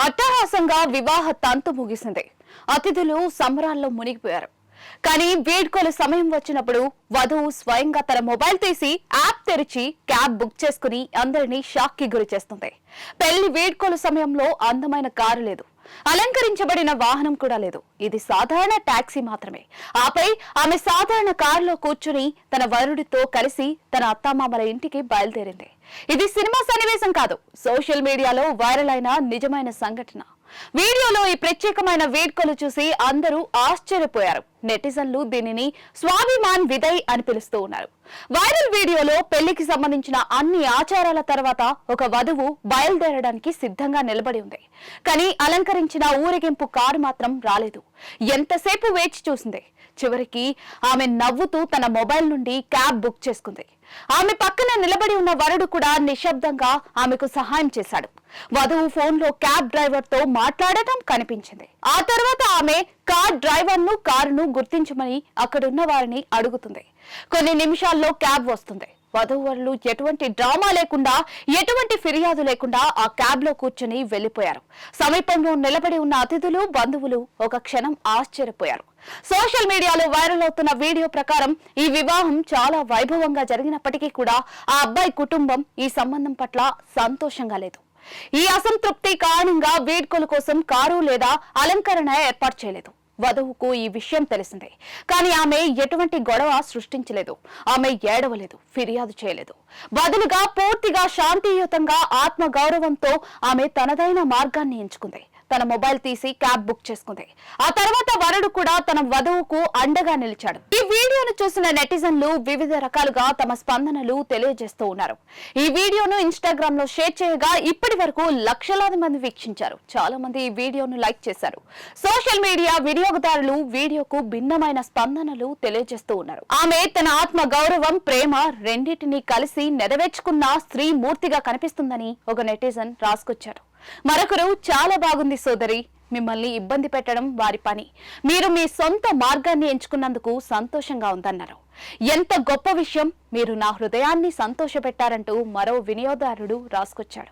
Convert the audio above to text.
అట్టహాసంగా వివాహ తంతు ముగిసింది. అతిథులు సంబరాల్లో మునిగిపోయారు. కానీ వేడుకల సమయం వచ్చినప్పుడు వధువు స్వయంగా తన మొబైల్ తీసి యాప్ తెరిచి క్యాబ్ బుక్ చేసుకుని అందరినీ షాక్కి గురి చేస్తుంది. పెళ్ళి వేడుకల సమయంలో అందమైన కారు లేదు. అలంకరించబడిన వాహనం కూడా లేదు. ఇది సాధారణ టాక్సీ మాత్రమే. ఆపై ఆమె సాధారణ కారులో కూర్చుని తన వరుడితో కలిసి తన అత్తామామల ఇంటికి బయలుదేరింది. ఇది సినిమా సన్నివేశం కాదు. సోషల్ మీడియాలో వైరల్ అయిన నిజమైన సంఘటన. వీడియోలో ఈ ప్రత్యేకమైన వేడుకలు చూసి అందరూ ఆశ్చర్యపోయారు. నెటిజన్లు దీనిని స్వాభిమాన్ విదయ్ అని పిలుస్తూ ఉన్నారు. వైరల్ వీడియోలో పెళ్ళికి సంబంధించిన అన్ని ఆచారాల తర్వాత ఒక వధువు బయలుదేరడానికి సిద్ధంగా నిలబడి ఉంది. కానీ అలంకరించిన ఊరేగింపు కారు మాత్రం రాలేదు. ఎంతసేపు వేచి చూసింది? చివరికి ఆమె నవ్వుతూ తన మొబైల్ నుండి క్యాబ్ బుక్ చేసుకుంది. ఆమె పక్కన నిలబడి ఉన్న వరుడు కూడా నిశ్శబ్దంగా ఆమెకు సహాయం చేశాడు. వధువు ఫోన్లో క్యాబ్ డ్రైవర్తో మాట్లాడటం కనిపించింది. ఆ తర్వాత ఆమె కార్ డ్రైవర్ను కారును గుర్తించమని అక్కడున్న వారిని అడుగుతుంది. కొన్ని నిమిషాల్లో క్యాబ్ వస్తుంది. వధూవరులు ఎటువంటి డ్రామా లేకుండా ఎటువంటి ఫిర్యాదు లేకుండా ఆ క్యాబ్లో కూర్చొని వెళ్ళిపోయారు సమీపంలో నిలబడి ఉన్న అతిథులు బంధువులు ఒక క్షణం ఆశ్చర్యపోయారు. సోషల్ మీడియాలో వైరల్ అవుతున్న వీడియో ప్రకారం ఈ వివాహం చాలా వైభవంగా జరిగినప్పటికీ కూడా ఆ అబ్బాయి కుటుంబం ఈ సంబంధం పట్ల సంతోషంగా లేదు. ఈ అసంతృప్తి కారణంగా వేడుకల కోసం కారు లేదా అలంకరణ ఏర్పాటు చేయలేదు. వధువుకు ఈ విషయం తెలిసిందే. కానీ ఆమె ఎటువంటి గొడవ సృష్టించలేదు. ఆమె ఏడవలేదు ఫిర్యాదు చేయలేదు. బదులుగా పూర్తిగా శాంతియుతంగా ఆత్మ గౌరవంతో ఆమె తనదైన మార్గాన్ని ఎంచుకుంది. తన మొబైల్ తీసి క్యాబ్ బుక్ చేసుకుంది. ఆ తర్వాత వరుడు కూడా తన వధువుకు అండగా నిలిచాడు. ఈ వీడియోను చూసిన నెటిజన్లు వివిధ రకాలుగా తమ స్పందనలు తెలియజేస్తూ ఉన్నారు. ఈ వీడియోను ఇన్స్టాగ్రామ్లో షేర్ చేయగా ఇప్పటి వరకు లక్షలాది మంది వీక్షించారు. చాలా మంది ఈ వీడియోను లైక్ చేశారు. సోషల్ మీడియా వినియోగదారులు వీడియోకు భిన్నమైన స్పందనలు తెలియజేస్తూ ఉన్నారు. ఆమె తన ఆత్మ గౌరవం ప్రేమ రెండింటినీ కలిసి నెరవేర్చుకున్న స్త్రీ మూర్తిగా కనిపిస్తుందని ఒక నెటిజన్ రాసుకొచ్చారు. మరొకరు చాలా బాగుంది సోదరి. మిమ్మల్ని ఇబ్బంది పెట్టడం వారి పని. మీరు మీ సొంత మార్గాన్ని ఎంచుకున్నందుకు సంతోషంగా ఉందన్నారు. ఎంత గొప్ప విషయం మీరు నా హృదయాన్ని సంతోషపెట్టారంటూ మరో వినియోగదారుడు రాసుకొచ్చాడు.